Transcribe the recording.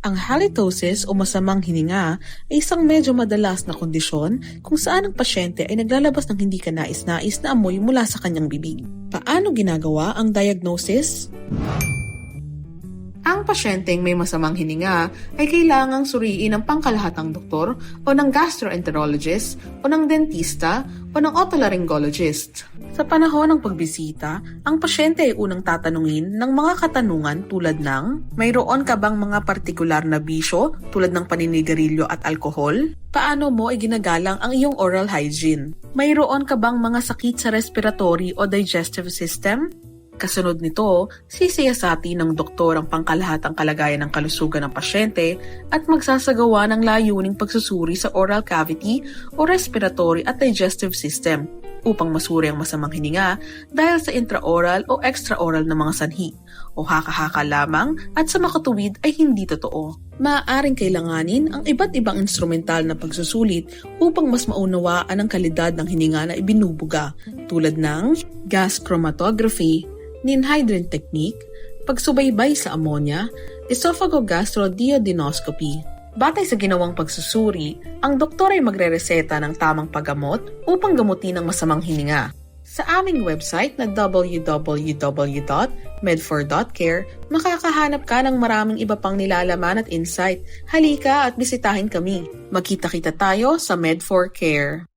Ang halitosis o masamang hininga ay isang medyo madalas na kondisyon kung saan ang pasyente ay naglalabas ng hindi kanais-nais na amoy mula sa kanyang bibig. Paano ginagawa ang diagnosis? Ang pasyenteng may masamang hininga ay kailangang suriin ng pangkalahatang doktor o ng gastroenterologist o ng dentista o ng otolaryngologist. Sa panahon ng pagbisita, ang pasyente ay unang tatanungin ng mga katanungan tulad ng mayroon ka bang mga partikular na bisyo tulad ng paninigarilyo at alkohol? Paano mo ay ginagalang ang iyong oral hygiene? Mayroon ka bang mga sakit sa respiratory o digestive system? Kasunod nito, sisiyasati ng doktor ang pangkalahatang kalagayan ng kalusugan ng pasyente at magsasagawa ng layuning pagsusuri sa oral cavity o respiratory at digestive system upang masuri ang masamang hininga dahil sa intraoral o extraoral na mga sanhi o haka-haka lamang at sa makatuwid ay hindi totoo. Maaaring kailanganin ang iba't ibang instrumental na pagsusulit upang mas maunawaan ang kalidad ng hininga na ibinubuga tulad ng gas chromatography, ninhydrin technique, pagsubaybay sa ammonia, esophagogastroduodenoscopy. Batay sa ginawang pagsusuri, ang doktor ay magrereseta ng tamang paggamot upang gamutin ang masamang hininga. Sa aming website na www.med4.care, makakahanap ka ng maraming iba pang nilalaman at insight. Halika at bisitahin kami. Magkita-kita tayo sa Med4 Care.